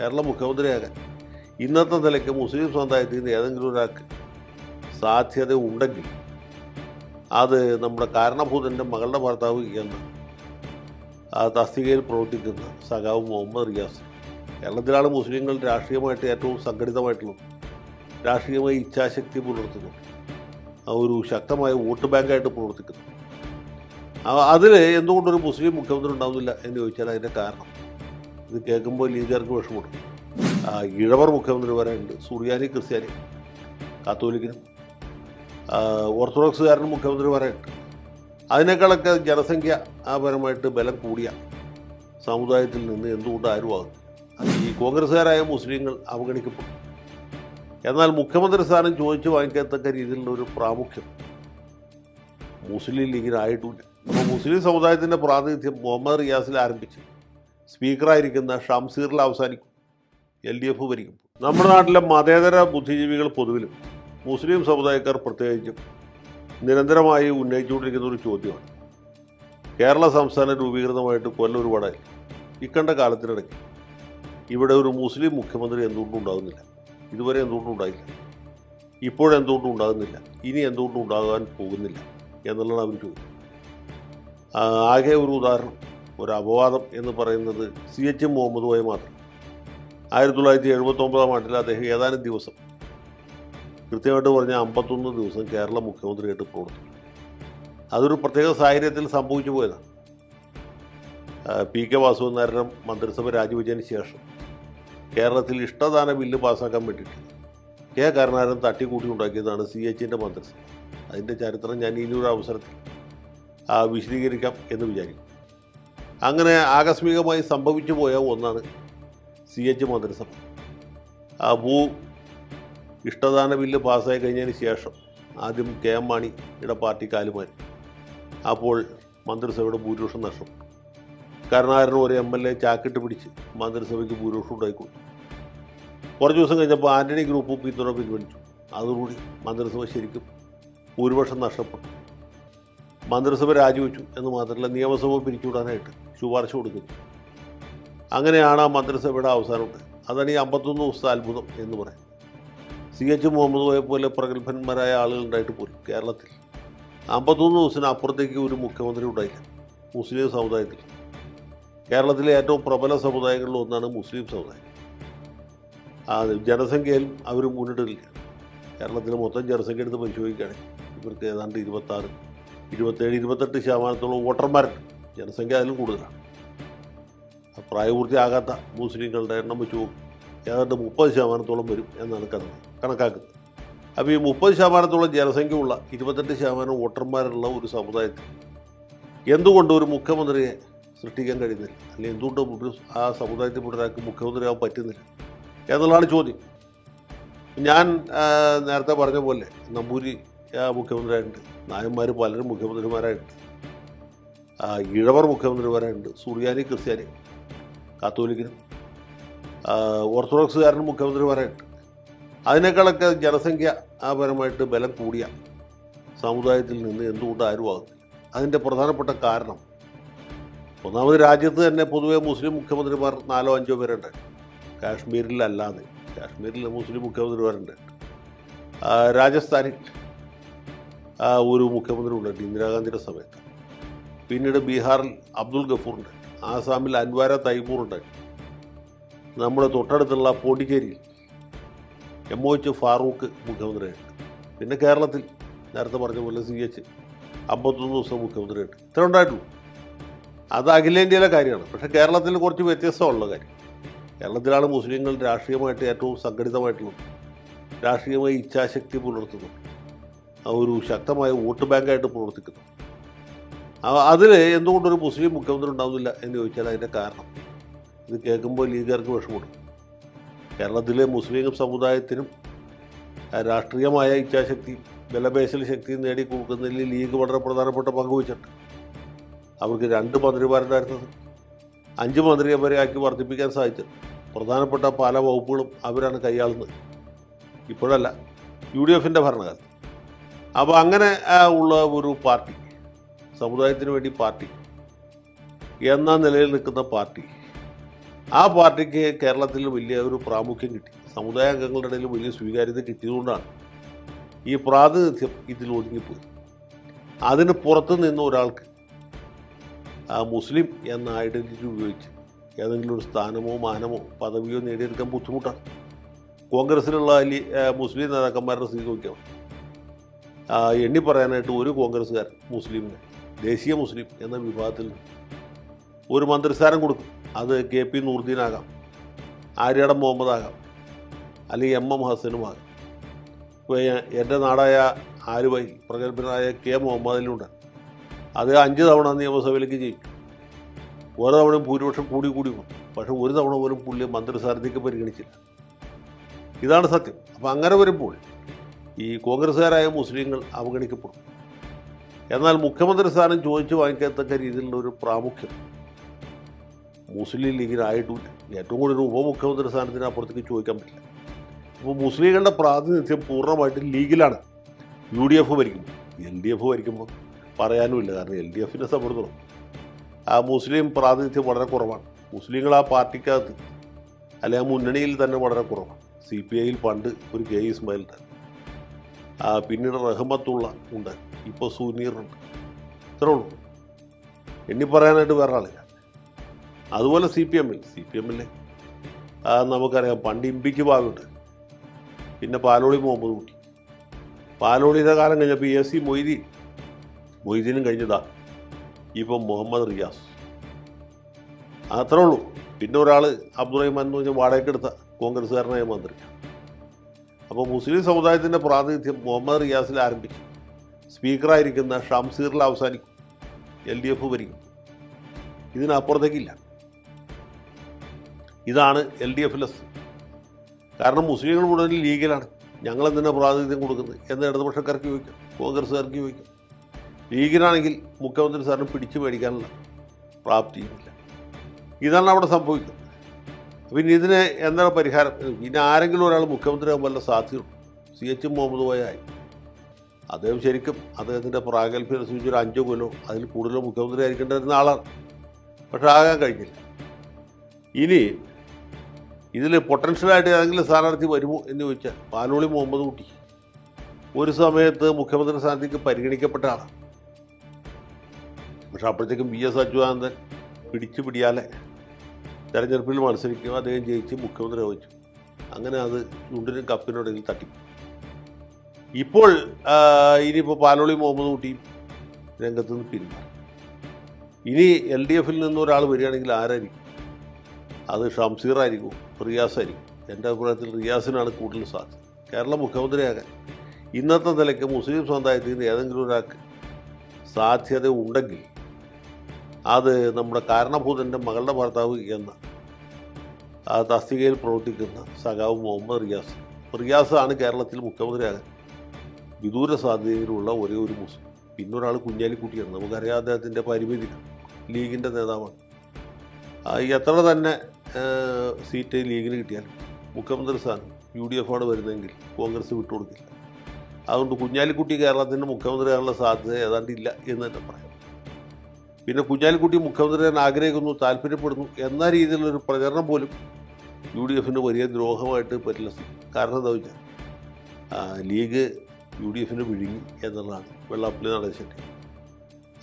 കേരള മുഖ്യമന്ത്രിയാകാൻ. ഇന്നത്തെ നിലയ്ക്ക് മുസ്ലിം സമുദായത്തിൽ നിന്ന് ഏതെങ്കിലും ഒരാൾക്ക് സാധ്യത ഉണ്ടെങ്കിൽ അത് നമ്മുടെ കാരണഭൂതന്റെ മകളുടെ ഭർത്താവ് എന്ന ആ തസ്തികയിൽ പ്രവർത്തിക്കുന്ന സഖാവ് മുഹമ്മദ് റിയാസ്. കേരളത്തിലാണ് മുസ്ലിങ്ങൾ രാഷ്ട്രീയമായിട്ട് ഏറ്റവും സംഘടിതമായിട്ടുള്ളത്. രാഷ്ട്രീയമായി ഇച്ഛാശക്തി പുലർത്തുന്നു. ഒരു ശക്തമായ വോട്ട് ബാങ്കായിട്ട് പ്രവർത്തിക്കുന്നു. അതിൽ എന്തുകൊണ്ടൊരു മുസ്ലിം മുഖ്യമന്ത്രി ഉണ്ടാവുന്നില്ല എന്ന് ചോദിച്ചാൽ അതിന്റെ കാരണം ഇത് കേൾക്കുമ്പോൾ ലീഗുകാർക്ക് വിഷമമുണ്ട്. ഇഴവർ മുഖ്യമന്ത്രി വരെയുണ്ട് സുറിയാനി ക്രിസ്ത്യാനി കാത്തോലിക്കനും ഓർത്തഡോക്സുകാരനും മുഖ്യമന്ത്രി വരെയുണ്ട് അതിനേക്കാളൊക്കെ ജനസംഖ്യ പരമായിട്ട് ബലം കൂടിയ സമുദായത്തിൽ നിന്ന് എന്തുകൊണ്ട് ആരും ആകും? ഈ കോൺഗ്രസ്സുകാരായ മുസ്ലിങ്ങൾ അവഗണിക്കപ്പെടും. എന്നാൽ മുഖ്യമന്ത്രി സ്ഥാനം ചോദിച്ചു വാങ്ങിക്കത്തക്ക രീതിയിലുള്ള ഒരു പ്രാമുഖ്യം മുസ്ലിം ലീഗിനായിട്ടില്ല അപ്പോൾ മുസ്ലിം സമുദായത്തിന്റെ പ്രാതിനിധ്യം മുഹമ്മദ് റിയാസിൽ ആരംഭിച്ച് സ്പീക്കറായിരിക്കുന്ന ഷംസീറിൽ അവസാനിക്കും. എൽ ഡി എഫ് ഭരിക്കും. നമ്മുടെ നാട്ടിലെ മതേതര ബുദ്ധിജീവികൾ പൊതുവിലും മുസ്ലിം സമുദായക്കാർ പ്രത്യേകിച്ചും നിരന്തരമായി ഉന്നയിച്ചുകൊണ്ടിരിക്കുന്ന ഒരു ചോദ്യമാണ്. കേരള സംസ്ഥാനം രൂപീകൃതമായിട്ട് കൊല്ലം ഒരുപാടായി. ഇക്കണ്ട കാലത്തിനിടയ്ക്ക് ഇവിടെ ഒരു മുസ്ലിം മുഖ്യമന്ത്രി എന്തുകൊണ്ടും ഉണ്ടാകുന്നില്ല. ഇതുവരെ എന്തുകൊണ്ടും ഉണ്ടായില്ല. ഇപ്പോഴെന്തുകൊണ്ടും ഉണ്ടാകുന്നില്ല. ഇനി എന്തുകൊണ്ടും ഉണ്ടാകാൻ പോകുന്നില്ല എന്നുള്ളതാണ് അവർ ആ, ആകെ ഒരു ഉദാഹരണം. ഒരു അപവാദം എന്ന് പറയുന്നത് സി എച്ച് എം കോയ മാത്രം. ആയിരത്തി തൊള്ളായിരത്തി എഴുപത്തൊമ്പതാം ആണ്ടിൽ അദ്ദേഹം ഏതാനും ദിവസം കൃത്യമായിട്ട് പറഞ്ഞ അമ്പത്തൊന്ന് ദിവസം കേരള മുഖ്യമന്ത്രിയായിട്ട് പ്രവർത്തിച്ചു. അതൊരു പ്രത്യേക സാഹചര്യത്തിൽ സംഭവിച്ചു പോയതാണ്. പി കെ വാസു നായരുടെ മന്ത്രിസഭ രാജിവെച്ചതിന് ശേഷം കേരളത്തിൽ ഇഷ്ടദാന ബില്ല് പാസ്സാക്കാൻ വേണ്ടിയിട്ട് കെ കരുണാകരൻ തട്ടിക്കൂട്ടി ഉണ്ടാക്കിയതാണ് സി എച്ചിന്റെ മന്ത്രിസഭ. അതിന്റെ ചരിത്രം ഞാൻ ഇനിയൊരു അവസരത്തിൽ വിശദീകരിക്കാം എന്ന് വിചാരിക്കും അങ്ങനെ ആകസ്മികമായി സംഭവിച്ചു പോയ ഒന്നാണ് സി എച്ച് മന്ത്രിസഭ ആ ഭൂ ഇഷ്ടദാന ബില്ല് പാസ്സായി കഴിഞ്ഞതിന് ശേഷം ആദ്യം കെ എം മാണിയുടെ പാർട്ടി കാലുമാരി അപ്പോൾ മന്ത്രിസഭയുടെ ഭൂരിപക്ഷം നഷ്ടം. കരുണാകരൻ ഒരു എം എൽ എ ചാക്കിട്ട് പിടിച്ച് മന്ത്രിസഭയ്ക്ക് ഭൂരിപക്ഷം ഉണ്ടായിക്കൊടുത്തു കുറച്ച് ദിവസം കഴിഞ്ഞപ്പോൾ ആന്റണി ഗ്രൂപ്പ് പിന്തുണ പിൻവലിച്ചു. അതോടുകൂടി മന്ത്രിസഭ ശരിക്കും ഭൂരിപക്ഷം നഷ്ടപ്പെട്ടു. മന്ത്രിസഭ രാജിവെച്ചു എന്ന് മാത്രമല്ല നിയമസഭ പിരിച്ചുവിടാനായിട്ട് ശുപാർശ കൊടുക്കുന്നു. അങ്ങനെയാണ് ആ മന്ത്രിസഭയുടെ അവസാനമുണ്ട് അതാണ് ഈ അമ്പത്തൊന്ന് ദിവസത്തെ അത്ഭുതം എന്ന് പറയാം സി എച്ച് മുഹമ്മദ് കോയെ പോലെ പ്രഗത്ഭന്മാരായ ആളുകളുണ്ടായിട്ട് പോലും കേരളത്തിൽ അമ്പത്തൊന്ന് ദിവസത്തിന് അപ്പുറത്തേക്ക് ഒരു മുഖ്യമന്ത്രി ഉണ്ടായില്ല. മുസ്ലിം സമുദായത്തിൽ. കേരളത്തിലെ ഏറ്റവും പ്രബല സമുദായങ്ങളിൽ ഒന്നാണ് മുസ്ലിം സമുദായം. ആ ജനസംഖ്യയിലും അവർ മുന്നിട്ടില്ല. കേരളത്തിലെ മൊത്തം ജനസംഖ്യ എടുത്ത് പരിശോധിക്കുകയാണെങ്കിൽ ഇവർക്ക് ഏതാണ്ട് ഇരുപത്താറ് ഇരുപത്തേഴ് ഇരുപത്തെട്ട് ശതമാനത്തോളം വോട്ടർമാരുണ്ട് ജനസംഖ്യ അതിലും കൂടുതലാണ്. പ്രായപൂർത്തിയാകാത്ത മുസ്ലിങ്ങളുടെ എണ്ണം വെച്ച് പോകും ഏതാണ്ട് മുപ്പത് ശതമാനത്തോളം വരും എന്നാണ് കണക്ക് കണക്കാക്കുന്നത്. അപ്പോൾ ഈ മുപ്പത് ശതമാനത്തോളം ജനസംഖ്യ ഉള്ള ഇരുപത്തെട്ട് ശതമാനം വോട്ടർമാരുള്ള ഒരു സമുദായത്തിൽ എന്തുകൊണ്ട് ഒരു മുഖ്യമന്ത്രിയെ സൃഷ്ടിക്കാൻ കഴിയുന്നില്ല? അല്ലെങ്കിൽ എന്തുകൊണ്ട് ആ സമുദായത്തിൽ ഒരാൾക്ക് മുഖ്യമന്ത്രിയാവാൻ പറ്റുന്നില്ല എന്നുള്ളതാണ് ചോദ്യം. ഞാൻ നേരത്തെ പറഞ്ഞ പോലെ നമ്പൂരി മുഖ്യമന്ത്രിയായിട്ടുണ്ട്. നായന്മാർ പലരും മുഖ്യമന്ത്രിമാരായിട്ടുണ്ട്. ഇഴവർ മുഖ്യമന്ത്രിമാരായിട്ടുണ്ട്. സുറിയാനി ക്രിസ്ത്യാനി കാത്തോലിക്കനും ഓർത്തഡോക്സുകാരനും മുഖ്യമന്ത്രിമാരായിട്ടുണ്ട്. അതിനേക്കാളൊക്കെ ജനസംഖ്യ പരമായിട്ട് ബലം കൂടിയ സമുദായത്തിൽ നിന്ന് എന്തുകൊണ്ട് ആരുമാകുന്നില്ല അതിന്റെ പ്രധാനപ്പെട്ട കാരണം ഒന്നാമത് രാജ്യത്ത് തന്നെ പൊതുവെ മുസ്ലിം മുഖ്യമന്ത്രിമാർ നാലോ അഞ്ചോ പേരുണ്ട് കാശ്മീരിലല്ലാതെ കാശ്മീരിൽ മുസ്ലിം മുഖ്യമന്ത്രിമാരുണ്ട്. രാജസ്ഥാനിൽ ഒരു മുഖ്യമന്ത്രി ഉണ്ട് ഇന്ദിരാഗാന്ധിയുടെ സമയത്ത്. പിന്നീട് ബീഹാറിൽ അബ്ദുൽ ഗഫൂറുണ്ട്. ആസാമിൽ അൻവാര തൈമൂർ ഉണ്ടായി നമ്മുടെ തൊട്ടടുത്തുള്ള പോണ്ടിച്ചേരിയിൽ എം ഒ എച്ച് ഫാറൂഖ് മുഖ്യമന്ത്രിയായിട്ട് പിന്നെ കേരളത്തിൽ നേരത്തെ പറഞ്ഞ പോലെ സി എച്ച് അമ്പത്തൊന്ന് ദിവസം മുഖ്യമന്ത്രിയായിട്ട് ഇത്ര ഉണ്ടായിട്ടുള്ളൂ. അത് അഖിലേന്ത്യയിലെ കാര്യമാണ്. പക്ഷേ കേരളത്തിൽ കുറച്ച് വ്യത്യസ്തമുള്ള കാര്യം. കേരളത്തിലാണ് മുസ്ലിങ്ങൾ രാഷ്ട്രീയമായിട്ട് ഏറ്റവും സംഘടിതമായിട്ടുള്ളത്. രാഷ്ട്രീയമായി ഇച്ഛാശക്തി പുലർത്തുന്നു ആ ഒരു ശക്തമായ വോട്ട് ബാങ്കായിട്ട് പ്രവർത്തിക്കുന്നു. അതിൽ എന്തുകൊണ്ടൊരു മുസ്ലിം മുഖ്യമന്ത്രി ഉണ്ടാവുന്നില്ല എന്ന് ചോദിച്ചാൽ അതിന്റെ കാരണം ഇത് കേൾക്കുമ്പോൾ ലീഗുകാർക്ക് വിഷമമുണ്ട്. കേരളത്തിലെ മുസ്ലിം സമുദായത്തിനും രാഷ്ട്രീയമായ ഇച്ഛാശക്തി ബലപേശൽ ശക്തി നേടിക്കൊടുക്കുന്നതിൽ ലീഗ് വളരെ പ്രധാനപ്പെട്ട പങ്ക് വഹിച്ചിട്ടുണ്ട്. അവർക്ക് രണ്ട് മന്ത്രിമാരുണ്ടായിരുന്നത്. അഞ്ച് മന്ത്രിയെ വരെ ആക്കി വർദ്ധിപ്പിക്കാൻ സാധിച്ചത്. പ്രധാനപ്പെട്ട പല വകുപ്പുകളും അവരാണ് കൈയാളുന്നത്. ഇപ്പോഴല്ല യു ഡി എഫിന്റെ ഭരണകാലത്ത്. അപ്പോൾ അങ്ങനെ ഉള്ള ഒരു പാർട്ടി സമുദായത്തിന് വേണ്ടി പാർട്ടി എന്ന നിലയിൽ നിൽക്കുന്ന പാർട്ടി ആ പാർട്ടിക്ക് കേരളത്തിൽ വലിയ ഒരു പ്രാമുഖ്യം കിട്ടി. സമുദായ അംഗങ്ങളുടെ ഇടയിൽ വലിയ സ്വീകാര്യത കിട്ടിയതുകൊണ്ടാണ് ഈ പ്രാതിനിധ്യം ഇതിൽ ഒതുങ്ങിപ്പോയി അതിന് പുറത്ത് നിന്ന് ഒരാൾക്ക് മുസ്ലിം എന്ന ഐഡന്റിറ്റി ഉപയോഗിച്ച് ഏതെങ്കിലും ഒരു സ്ഥാനമോ മാനമോ പദവിയോ നേടിയെടുക്കാൻ ബുദ്ധിമുട്ടാണ്. കോൺഗ്രസ്സിലുള്ള മുസ്ലിം നേതാക്കന്മാരുടെ സ്ഥിതി നോക്കിയാൽ എണ്ണി പറയാനായിട്ട് ഒരു കോൺഗ്രസ്സുകാരൻ മുസ്ലിമിന് ദേശീയ മുസ്ലിം എന്ന വിഭാഗത്തിൽ ഒരു മന്ത്രിസ്ഥാനം കൊടുക്കും. അത് കെ പി നൂർദ്ദീനാകാം ആര്യാടം മുഹമ്മദ് ആകാം അല്ലെങ്കിൽ എം എം ഹസനുമാകാം. ഇപ്പോൾ എന്റെ നാടായ ആലുവയിൽ പ്രഗത്ഭനായ കെ മുഹമ്മദിലുണ്ട്. അത് അഞ്ച് തവണ നിയമസഭയിലേക്ക് ജയിക്കും. ഓരോ തവണയും ഭൂരിപക്ഷം കൂടി കൂടി പോകും പക്ഷെ ഒരു തവണ പോലും പുള്ളി മന്ത്രിസ്ഥാനത്തേക്ക് പരിഗണിച്ചില്ല. ഇതാണ് സത്യം. അപ്പം അങ്ങനെ വരുമ്പോൾ ഈ കോൺഗ്രസ്സുകാരായ മുസ്ലിങ്ങൾ അവഗണിക്കപ്പെടും. എന്നാൽ മുഖ്യമന്ത്രി സ്ഥാനം ചോദിച്ചു വാങ്ങിക്കത്തക്ക രീതിയിലുള്ള ഒരു പ്രാമുഖ്യം മുസ്ലിം ലീഗിനായിട്ടുമില്ല ഏറ്റവും കൂടുതൽ ഉപമുഖ്യമന്ത്രി സ്ഥാനത്തിന് അപ്പുറത്തേക്ക് ചോദിക്കാൻ പറ്റില്ല. അപ്പോൾ മുസ്ലിങ്ങളുടെ പ്രാതിനിധ്യം പൂർണമായിട്ടും ലീഗിലാണ്. യു ഡി എഫ് ഭരിക്കുമ്പോൾ എൽ ഡി എഫ് ഭരിക്കുമ്പോൾ പറയാനുമില്ല. കാരണം എൽ ഡി എഫിനെ സംബന്ധിച്ചിടത്തോളം ആ മുസ്ലിം പ്രാതിനിധ്യം വളരെ കുറവാണ്. മുസ്ലിങ്ങൾ ആ പാർട്ടിക്കകത്ത് അല്ലെ ആ മുന്നണിയിൽ തന്നെ വളരെ കുറവാണ്. സി പി ഐയിൽ പണ്ട് ഒരു കെ ഇസ്മായിൽ ആ പിന്നീട് റഹ്മത്തുള്ള ഉണ്ട്. ഇപ്പോൾ സുനീറുണ്ട്. ഇത്രേ ഉള്ളൂ. എണ്ണി പറയാനായിട്ട് വേറെ ആളില്ല അതുപോലെ സി പി എമ്മിൽ സി പി എമ്മിൽ നമുക്കറിയാം പണ്ട് ഇമ്പിക്ക് ഭാഗമുണ്ട് പിന്നെ പാലോളി മുഹമ്മദ് കുട്ടി. പാലോളിയുടെ കാലം കഴിഞ്ഞപ്പോൾ എ സി മൊയ്തീൻ മൊയ്തീനും കഴിഞ്ഞതാ. ഇപ്പം മുഹമ്മദ് റിയാസ്. അത്രേ ഉള്ളൂ. പിന്നെ ഒരാൾ അബ്ദുറഹിമാൻ എന്ന് പറഞ്ഞാൽ വാടകയ്ക്കെടുത്ത കോൺഗ്രസ്സുകാരനായ മന്ത്രി. അപ്പോൾ മുസ്ലിം സമുദായത്തിന്റെ പ്രാതിനിധ്യം മുഹമ്മദ് റിയാസിൽ ആരംഭിക്കും. സ്പീക്കറായിരിക്കുന്ന ഷംസീറിൽ അവസാനിക്കും. എൽ ഡി എഫ് ഭരിക്കും. ഇതിനപ്പുറത്തേക്കില്ല. ഇതാണ് എൽ ഡി എഫിലെ. കാരണം മുസ്ലിങ്ങൾ മുഴുവൻ ലീഗിലാണ്. എന്തിനാണ് പ്രാതിനിധ്യം കൊടുക്കുന്നത്? എന്ന് ഇടതുപക്ഷക്കാർക്ക് ചോദിക്കാം. കോൺഗ്രസ്സുകാർക്ക് ചോദിക്കാം. ലീഗിനാണെങ്കിൽ മുഖ്യമന്ത്രി സാറിന് പിടിച്ചു മേടിക്കാനുള്ള പ്രാപ്തിയുമില്ല. ഇതാണ് അവിടെ സംഭവിക്കുന്നത്. പിന്നെ ഇതിന് എന്താണ് പരിഹാരം? പിന്നെ ആരെങ്കിലും ഒരാൾ മുഖ്യമന്ത്രി ആകാൻ വല്ല സാധ്യതയുണ്ട്? സി എച്ച് മുഹമ്മദ് കോയ ആയി. അദ്ദേഹം ശരിക്കും അദ്ദേഹത്തിന്റെ പ്രാഗൽഭ്യം അനുസരിച്ച് ഒരു അഞ്ചോ കൊല്ലോ അതിൽ കൂടുതലോ മുഖ്യമന്ത്രി ആയിരിക്കേണ്ടിരുന്ന ആളാണ്. പക്ഷെ ആകാൻ കഴിഞ്ഞില്ല. ഇനി ഇതിൽ പൊട്ടൻഷ്യലായിട്ട് ഏതെങ്കിലും സ്ഥാനാർത്ഥി വരുമോ എന്ന് ചോദിച്ചാൽ പാലോളി മുഹമ്മദ് കുട്ടി ഒരു സമയത്ത് മുഖ്യമന്ത്രി സ്ഥാനത്തേക്ക് പരിഗണിക്കപ്പെട്ട ആളാണ്. പക്ഷെ അപ്പോഴത്തേക്കും വി എസ് അച്യുതാനന്ദൻ പിടിച്ചു പിടിയാലെ തെരഞ്ഞെടുപ്പിൽ മത്സരിക്കും അദ്ദേഹം ജയിച്ച് മുഖ്യമന്ത്രി വഹിച്ചു അങ്ങനെ അത് ചുണ്ടിനും കപ്പിനിടയിൽ തട്ടി. ഇപ്പോൾ ഇനിയിപ്പോൾ പാലോളി മുഹമ്മദ് കുട്ടിയും രംഗത്ത് നിന്ന് പിന്മാറി. ഇനി എൽ ഡി എഫിൽ നിന്ന് ഒരാൾ വരികയാണെങ്കിൽ ആരായിരിക്കും? അത് ഷംസീറായിരിക്കും റിയാസായിരിക്കും എന്റെ അഭിപ്രായത്തിൽ റിയാസിനാണ് കൂടുതൽ സാധ്യത. കേരള മുഖ്യമന്ത്രിയാകാൻ. ഇന്നത്തെ നിലയ്ക്ക് മുസ്ലിം സമുദായത്തിൽ നിന്ന് ഏതെങ്കിലും ഒരാൾക്ക് സാധ്യത ഉണ്ടെങ്കിൽ അത് നമ്മുടെ കാരണഭൂതന്റെ മകളുടെ ഭർത്താവ് എന്ന ആ തസ്തികയിൽ പ്രവർത്തിക്കുന്ന സഖാവ് മുഹമ്മദ് റിയാസ്. റിയാസാണ് കേരളത്തിൽ മുഖ്യമന്ത്രിയാകാൻ വിദൂര സാധ്യതയിലുള്ള ഒരേ ഒരു മുസ്ലിം. പിന്നൊരാൾ കുഞ്ഞാലിക്കുട്ടിയാണ്. നമുക്കറിയാം അദ്ദേഹത്തിന്റെ പരിമിതി ലീഗിന്റെ നേതാവാണ്. എത്ര തന്നെ സീറ്റ് ലീഗിന് കിട്ടിയാലും മുഖ്യമന്ത്രി സ്ഥാനം യു ഡി എഫാണ് വരുന്നതെങ്കിൽ കോൺഗ്രസ് വിട്ടുകൊടുക്കില്ല. അതുകൊണ്ട് കുഞ്ഞാലിക്കുട്ടി കേരളത്തിന്റെ മുഖ്യമന്ത്രിയാകാനുള്ള സാധ്യത ഏതാണ്ട് ഇല്ല എന്ന് തന്നെ പറയാം. പിന്നെ കുഞ്ഞാലിക്കുട്ടി മുഖ്യമന്ത്രിയാൻ ആഗ്രഹിക്കുന്നു താല്പര്യപ്പെടുന്നു എന്ന രീതിയിലുള്ളൊരു പ്രചരണം പോലും യു ഡി എഫിന് വലിയ ദ്രോഹമായിട്ട് പറ്റില്ല. കാരണം എന്താ വെച്ചാൽ ലീഗ് യു ഡി എഫിന് വിഴുങ്ങി എന്നുള്ളതാണ് വെള്ളാപ്പള്ളി നടേശന്റെ.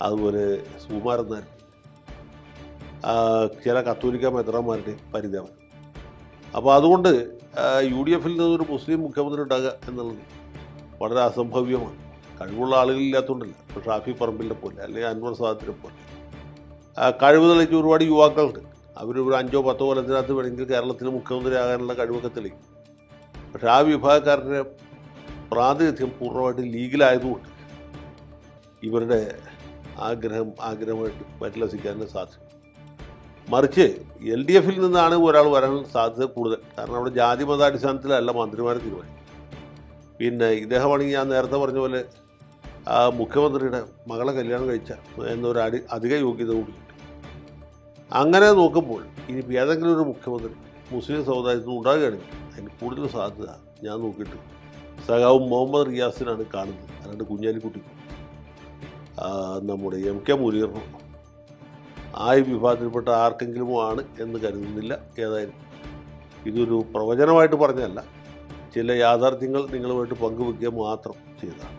അതുപോലെ ആ, ചില കത്തോലിക്ക മെത്രാന്മാരുടെ പരിദേവൻ അപ്പോൾ അതുകൊണ്ട് യു ഡി എഫിൽ നിന്നൊരു മുസ്ലിം മുഖ്യമന്ത്രി ഉണ്ടാകുക എന്നുള്ളത് വളരെ അസംഭവ്യമാണ്. കഴിവുള്ള ആളുകളില്ലാത്തതുകൊണ്ടല്ല. ഇപ്പോൾ ഷാഫി പറമ്പിലിനെ പോലെ അല്ലെങ്കിൽ അൻവർ സാദത്തിനെ പോലെ കഴിവ് തെളിയിച്ച ഒരുപാട് യുവാക്കളുണ്ട് അവർ ഒരു അഞ്ചോ പത്തോ കൊല്ലത്തിനകത്ത് വേണമെങ്കിൽ കേരളത്തിൽ മുഖ്യമന്ത്രി ആകാനുള്ള കഴിവൊക്കെ തെളിയിക്കും. പക്ഷേ ആ വിഭാഗക്കാരുടെ പ്രാതിനിധ്യം പൂർണമായിട്ട് ലീഗലായതുകൊണ്ട് ഇവരുടെ ആഗ്രഹം ആഗ്രഹമായിട്ട് പരിലസിക്കാനുള്ള സാധ്യത മറിച്ച് എൽ ഡി എഫിൽ നിന്നാണ് ഒരാൾ വരാൻ സാധ്യത കൂടുതൽ. കാരണം അവിടെ ജാതി മതാടിസ്ഥാനത്തിലല്ല മന്ത്രിമാരെ തീരുമാനം പിന്നെ ഇദ്ദേഹമാണെങ്കിൽ ഞാൻ നേരത്തെ പറഞ്ഞ പോലെ മുഖ്യമന്ത്രിയുടെ മകളെ കല്യാണം കഴിച്ച എന്നൊരു അടി അധിക യോഗ്യത കൂടിയുണ്ട് അങ്ങനെ നോക്കുമ്പോൾ ഇനി ഏതെങ്കിലും ഒരു മുഖ്യമന്ത്രി മുസ്ലിം സമുദായത്തിൽ നിന്ന് ഉണ്ടാകുകയാണെങ്കിൽ അതിന് കൂടുതൽ സാധ്യത ഞാൻ നോക്കിയിട്ട് സഖാവ് മുഹമ്മദ് റിയാസിനാണ് കാണുന്നത്. അല്ലാണ്ട് കുഞ്ഞാലിക്കുട്ടി നമ്മുടെ എം കെ മുനീറിനോ ആ വിഭാഗത്തിൽപ്പെട്ട ആർക്കെങ്കിലും ആണ് എന്ന് കരുതുന്നില്ല ഏതായാലും. ഇതൊരു പ്രവചനമായിട്ട് പറഞ്ഞതല്ല. ചില യാഥാർത്ഥ്യങ്ങൾ നിങ്ങളുമായിട്ട് പങ്കുവെക്കുക മാത്രം ചെയ്തതാണ്.